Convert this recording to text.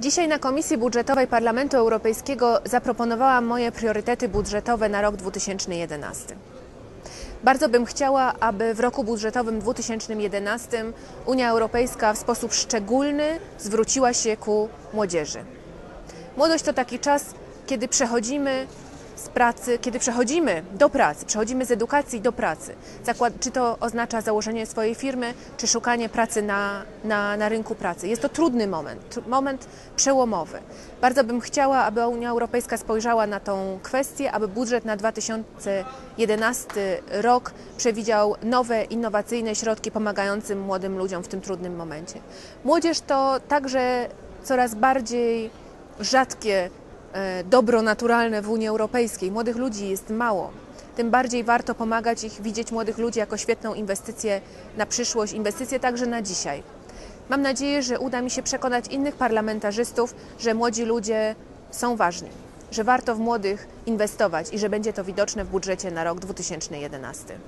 Dzisiaj na Komisji Budżetowej Parlamentu Europejskiego zaproponowałam moje priorytety budżetowe na rok 2011. Bardzo bym chciała, aby w roku budżetowym 2011 Unia Europejska w sposób szczególny zwróciła się ku młodzieży. Młodość to taki czas, kiedy przechodzimy z pracy, kiedy przechodzimy do pracy, przechodzimy z edukacji do pracy. Czy to oznacza założenie swojej firmy, czy szukanie pracy na, na, na rynku pracy. Jest to trudny moment, moment przełomowy. Bardzo bym chciała, aby Unia Europejska spojrzała na tą kwestię, aby budżet na 2011 rok przewidział nowe, innowacyjne środki pomagające młodym ludziom w tym trudnym momencie. Młodzież to także coraz bardziej rzadkie dobro naturalne w Unii Europejskiej. Młodych ludzi jest mało. Tym bardziej warto pomagać ich, widzieć młodych ludzi jako świetną inwestycję na przyszłość, inwestycję także na dzisiaj. Mam nadzieję, że uda mi się przekonać innych parlamentarzystów, że młodzi ludzie są ważni, że warto w młodych inwestować i że będzie to widoczne w budżecie na rok 2011.